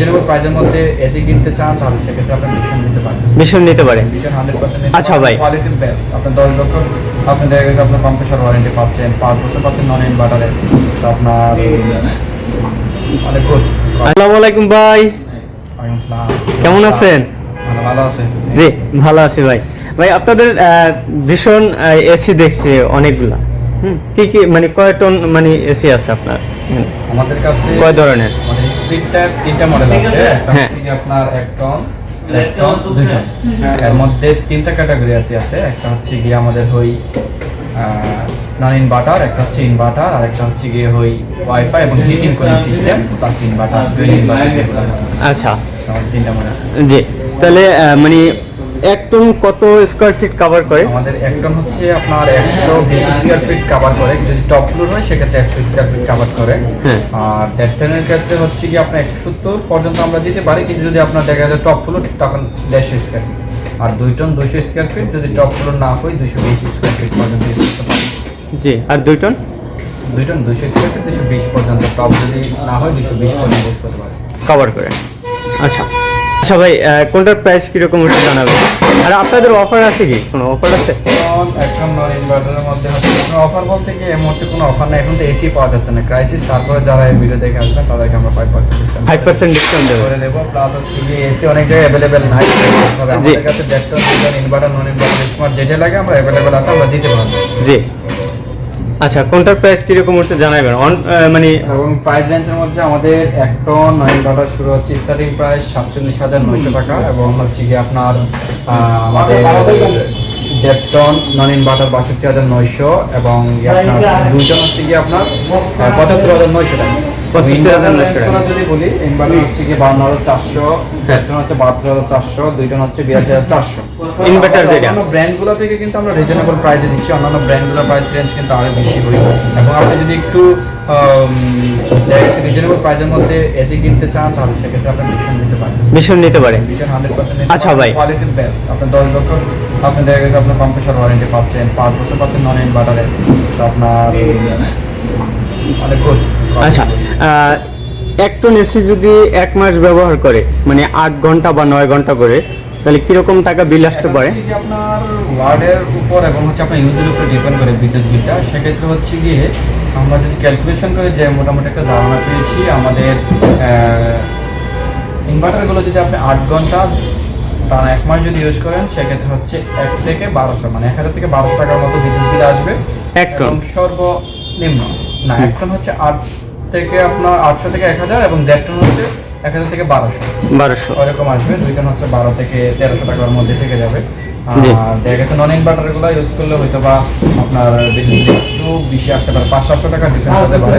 Reasonable প্রাইসের মধ্যে AC কিনতে চান তাহলে সেক্ষেত্রে আপনি ভিশন নিতে পারেন। ভীষণ নিতে পারেন ভিশন হান্ড্রেড পার্সেন্ট আচ্ছা ভাই। কোয়ালিটির বেস্ট আপনি দশ বছর আপনি দেখা গেছে আপনার কম্প্রেসার ওয়ারেন্টি পাচ্ছেন পাঁচ বছর পাচ্ছেন নন ইনভার্টারে আপনার অনেক গুড আসসালামু আলাইকুম ভাই। কেমন আছেন? ভালো জি ভালো আছি ভাই। ভাই আপনাদের আহ, ভীষণ এসি দেখছি অনেকগুলা। হুম কি কি মানে কয় টন মানে এসি আছে আপনার? আমাদের কাছে কয় ধরনের? আমাদের স্প্লিটটা তিনটা মডেল আছে। হ্যাঁ। আপনার এক টন এক টন এর মধ্যে তিনটা ক্যাটাগরি আছে আছে। একটা হচ্ছে গিয়ে আমাদের হই নন ইনভার্টার একটা হচ্ছে ইনভার্টার আর একটা হচ্ছে গিয়ে হই ওয়াইফাই এবং heating cooling system plus inverter দুই ইনভার্টার আচ্ছা। তিনটা মডেল জি। তাহলে মানে এক টন কত স্কোয়ার ফিট কভার করে? আমাদের এক টন হচ্ছে আপনার একশো বিশ স্কোয়ার ফিট কভার করে। যদি টপ ফ্লোর হয় সেক্ষেত্রে একশো স্কোয়ার ফিট কভার করে। হ্যাঁ। আর দেড় টনের ক্ষেত্রে হচ্ছে কি আপনার একশো সত্তর পর্যন্ত আমরা দিতে পারি। কিন্তু যদি আপনার দেখা যায় টপ ফ্লোর তখন দেড়শো স্কোয়ার ফিট আর দুই টন দুইশো স্কোয়ার ফিট যদি টপ ফ্লোর না হয় দুইশো বিশ স্কোয়ার ফিট পর্যন্ত করতে পারি। জি আর দুই টন? দুই টন দুইশো স্কোয়ার ফিট দুশো বিশ পর্যন্ত। টপ যদি না হয় দুইশো বিশ পর্যন্ত ইউজ করতে পারি। কভার করে। আচ্ছা আচ্ছা ভাই কোনটার প্রাইস কীরকম ওটা জানাবেন? আর আপনাদের অফার আছে কি? কোনো অফার আছে? এখন নন ইনভার্টারের মধ্যে হচ্ছে অফার বলতে কি এই মুহূর্তে কোনো অফার নাই। এখন তো এসি পাওয়া যাচ্ছে না। ক্রাইসিস তারপরে যারা এই ভিডিও দেখে আসবেন তাদেরকে আমরা five percent discount five percent discount দেবো। করে দেবো প্লাস হচ্ছে কি এসি অনেক জায়গায় অ্যাভেলেবেল নাই। আমাদের কাছে দেখতে ইনভার্টার নন ইনভার্টার স্মার্ট যেটা লাগে আমরা অ্যাভেলেবেল আছে আমরা দিতে পারব। জি। আচ্ছা কোনটার প্রাইস কীরকম হচ্ছে জানাবেন অন মানে এবং প্রাইস রেঞ্জের মধ্যে আমাদের এক টন নন ডলার শুরু হচ্ছে স্টার্টিং প্রাইস সাতচল্লিশ হাজার নয়শো টাকা এবং হচ্ছে কি আপনার আমাদের দেড় টন নন ইনভার্টার বাষট্টি হাজার নয়শো এবং আপনার দুজন হচ্ছে কি আপনার পঁচাত্তর হাজার নয়শো টাকা 75,900 টাকা। ইনভার্টার যদি বলি ইনভার্টার হচ্ছে কি বান্ন হাজার চারশো দেড় হচ্ছে বাহাত্তর হাজার চারশো দুই হচ্ছে বিরাশি হাজার চারশো। Inverter যেটা। ব্র্যান্ডগুলো থেকে কিন্তু আমরা রিজনেবল প্রাইসে দিচ্ছি অন্যান্য ব্র্যান্ডগুলোর প্রাইস রেঞ্জ কিন্তু আরও বেশি হই এবং আপনি যদি একটু রিজনেবল প্রাইসের মধ্যে এসি কিনতে চান তাহলে সেক্ষেত্রে আপনি ভিশন নিতে পারেন। ভীষণ নিতে পারেন হান্ড্রেড পার্সেন্ট আচ্ছা ভাই। কোয়ালিটির বেস্ট আপনি দশ বছর আপনি দেখা গেছে আপনার কম্প্রেসার ওয়ারেন্টি পাচ্ছেন পাঁচ বছর পাচ্ছেন নন ইনভার্টারে আপনার অনেক গুড আচ্ছা এক টন এসি যদি এক মাস ব্যবহার করে মানে আট ঘণ্টা বা নয় ঘণ্টা করে তাহলে কীরকম টাকা বিল আসতে পারে? আপনার ওয়ার্ডের উপর এবং হচ্ছে আপনার ইউজের উপর ডিপেন্ড করে বিদ্যুৎ বিলটা। সেক্ষেত্রে হচ্ছে গিয়ে আমরা যদি ক্যালকুলেশন করে যে মোটামুটি একটা ধারণা পেয়েছি আমাদের ইনভার্টারগুলো যদি আপনি আট ঘণ্টা টানা এক মাস যদি ইউজ করেন সেক্ষেত্রে হচ্ছে এক থেকে বারোশো মানে এক হাজার থেকে বারোশো টাকার মতো বিদ্যুৎ বিল আসবে এক টন? এবং সর্বনিম্ন। না এক টন হচ্ছে আট থেকে আপনার আটশো থেকে এক হাজার এবং দেড় টন হচ্ছে এক হাজার থেকে বারোশো। বারোশো। ওরকম আসবে দুইটা হচ্ছে বারো থেকে তেরোশো টাকার মধ্যে থেকে যাবে। জি। আর দেখা গেছে নন ইনভার্টার ইউজ করলে হয়তো বা আপনার একটু বেশি আসতে পারে পাঁচ সাতশো টাকা ডিফারেন্স হতে পারে।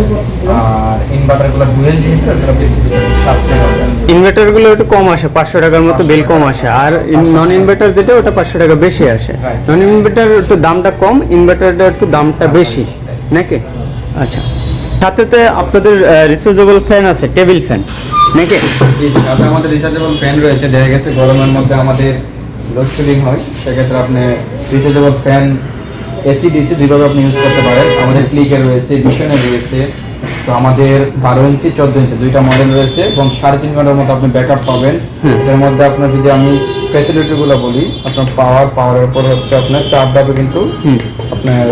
আর ইনভার্টারগুলো ডুয়েল যেহেতু এগুলো বিদ্যুৎ বিল সাশ্রয় হবে ইনভার্টারগুলো একটু কম আসে পাঁচশো টাকার মতো বিল কম আসে। আর নন ইনভার্টার যেটা ওটা পাঁচশো টাকা বেশি আসে। নন ইনভার্টার একটু দামটা কম ইনভার্টারটা একটু দামটা বেশি। নাকি? আচ্ছা। সাথেতে আপনাদের রিচার্জেবল ফ্যান আছে টেবিল ফ্যান নাকি? সাথে আমাদের রিচার্জেবল ফ্যান রয়েছে দেখা গেছে গরমের মধ্যে আমাদের লোডশেডিং হয় সেক্ষেত্রে আপনি রিচার্জেবল ফ্যান এসি ডিসি দুইভাবে আপনি ইউজ করতে পারেন। আমাদের ক্লিকের রয়েছে ভিশনের রয়েছে তো আমাদের বারো ইঞ্চি চোদ্দ ইঞ্চি দুইটা মডেল রয়েছে এবং সাড়ে তিন ঘণ্টার মতো আপনি ব্যাকআপ পাবেন। এর মধ্যে আপনার যদি আমি ফ্যাসিলিটিগুলো বলি আপনার পাওয়ার পাওয়ারের উপর হচ্ছে আপনার চার ডাবে কিন্তু আপনার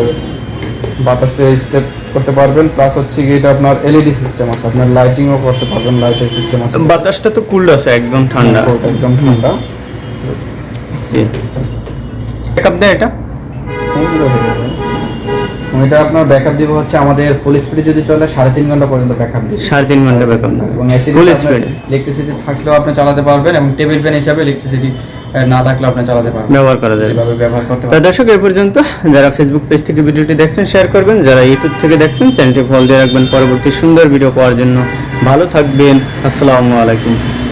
বাতাসটা স্টেপ করতে পারবেন। প্লাস হচ্ছে কি এটা আপনার এলইডি সিস্টেম আছে। আপনার লাইটিংও করতে পারবেন লাইটের সিস্টেম আছে। বাতাসটা তো কুল আছে একদম ঠান্ডা। একদম ঠান্ডা। ব্যাকআপ দেয় এটা। এটা আপনার ব্যাকআপ দিব হচ্ছে আমাদের ফুল স্পিডে যদি চলে সাড়ে তিন ঘণ্টা পর্যন্ত ব্যাকআপ দিবে। সাড়ে তিন ঘণ্টা ব্যাকআপ এবং এসি ফুল স্পিড ইলেকট্রিসিটি থাকলেও আপনি চালাতে পারবেন এবং টেবিল ফ্যান হিসাবে ইলেকট্রিসিটি না থাকলে আপনি চালাতে পারবেন। ব্যবহার করা যাবে। এভাবে ব্যবহার করতে পারবেন। দর্শক এই পর্যন্ত যারা ফেসবুক পেজ থেকে ভিডিওটি দেখছেন শেয়ার করবেন যারা ইউটিউব থেকে দেখছেন চ্যানেলটি ফলো দিয়ে রাখবেন। পরবর্তী সুন্দর ভিডিও পাওয়ার জন্য ভালো থাকবেন। আসসালামু আলাইকুম।